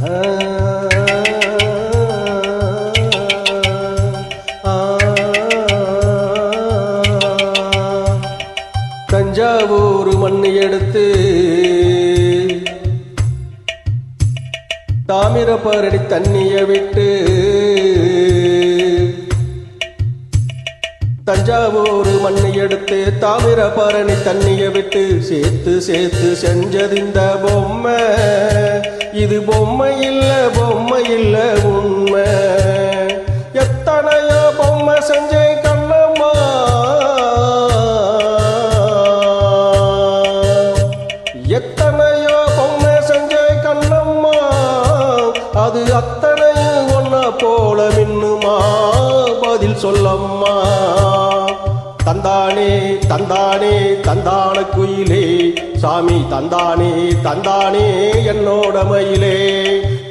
தஞ்சாவூர் மண் எடுத்து தாமிரபரணி தண்ணியை விட்டு தஞ்சாவூர் மண் எடுத்து தாமிரபரணி தண்ணியை விட்டு சேர்த்து சேர்த்து செஞ்சது இந்த பொம்மை. இது பொம்மை இல்ல பொம்மை இல்ல உண்மை. எத்தனையோ பொம்மை செஞ்சேன் கண்ணம்மா. எத்தனையோ பொம்மை செஞ்சேன் கண்ணம்மா. அது அத்தனையும் ஒன்ன போல மின்னுமா பதில் சொல்லம்மா. தந்தானே தந்தானே தந்தான குயிலே. சாமி தந்தானே தந்தானே என்னோட மயிலே.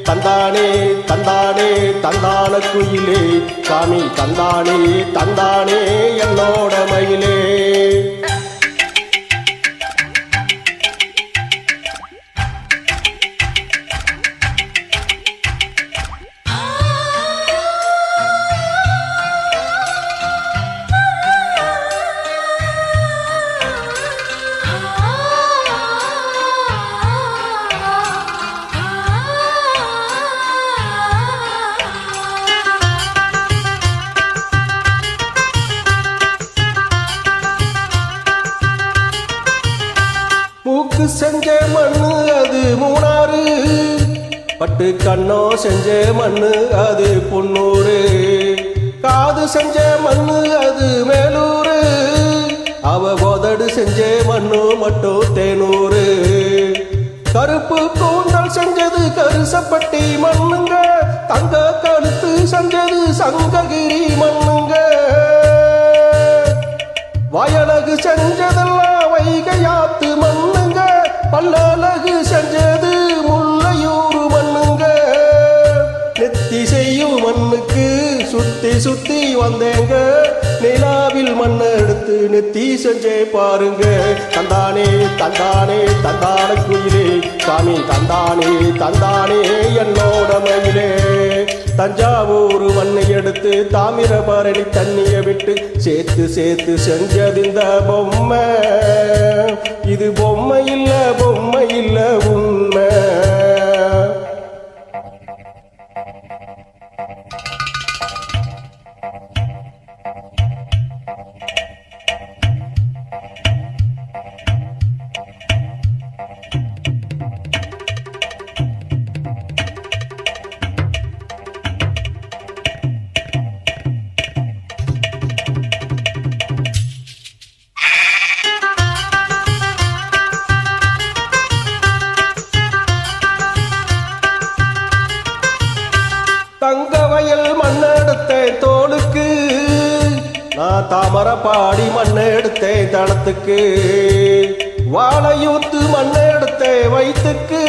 தந்தானே தந்தானே தந்தான குயிலே. சாமி தந்தானே தந்தானே என்னோட மயிலே. செஞ்ச மண்ணு அது மூணாறு. பட்டு கண்ணோ செஞ்ச மண்ணு அது பொன்னூறு. காது செஞ்ச மண்ணு அது மேலூரு அவ கோதடு செஞ்ச மண்ணு மட்டும் தேனூரு கருப்பு கூந்தல் செஞ்சது கருசப்பட்டி மண்ணுங்க. தங்க கழுத்து செஞ்சது சங்ககிரி மண்ணுங்க. வயலகு செஞ்சது பல்லழகு செஞ்சது முல்லையூர் மண்ணுங்க. நெத்தி செய்யும் மண்ணுக்கு சுத்தி சுத்தி வந்தேங்க. நிலாவில் மண் எடுத்து நெத்தி செஞ்சே பாருங்க. தந்தானே தந்தானே தந்தான குயிலே. சாமி தந்தானே தந்தானே என்னோட மயிலே. தஞ்சாவூர் மண்ணை எடுத்து தாமிரபரணி தண்ணிய விட்டு சேர்த்து சேர்த்து செஞ்சது இந்த பொம்மை. இது பொம்மை இல்ல பொம்மை இல்ல. நான் தாமரை பாடி மண்ணெடுத்தேன் தளத்துக்கு வாழையூத்து மண்ணெடுத்தேன் வயிற்றுக்கு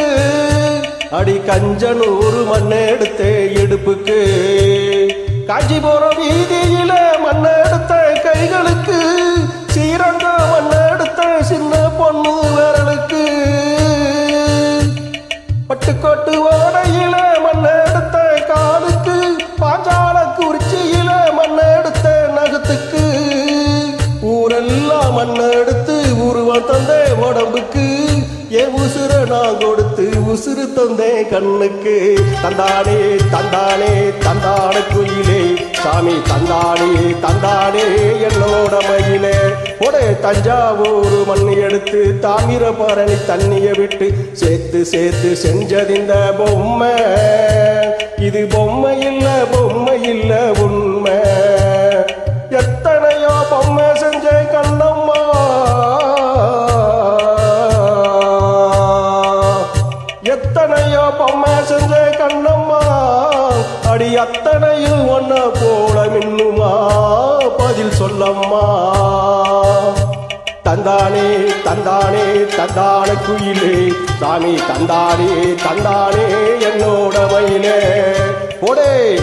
அடி கஞ்சனூறு மண்ணெடுத்தேன் இடுப்புக்கு காஞ்சிபுரம் வீதியில மண்ணெடுத்தேன் கைகளுக்கு ஸ்ரீரங்கம் மண்ணெடுத்தேன் சின்ன உசுறு தந்தே கண்ணுக்கு. தந்தானே தந்தானே தந்தான குயிலே. சாமி தந்தானே தந்தானே என்னோட மயிலே. ஒடே தஞ்சாவூர் மண் எடுத்து தாமிரபரணி தண்ணிய விட்டு சேர்த்து சேர்த்து செஞ்சதிந்த பொம்மை. இது பொம்மை இல்ல பொம்மை இல்ல. பொம்மை செஞ்சேன் கண்ணம்மா. அடி அத்தனையும் ஒன்ன போல மின்னுமா? பதில் சொல்லம்மா. தந்தானே தந்தானே தந்தான குயிலே. சாமி தந்தானே தந்தானே என்னோட மயிலே. ஒடே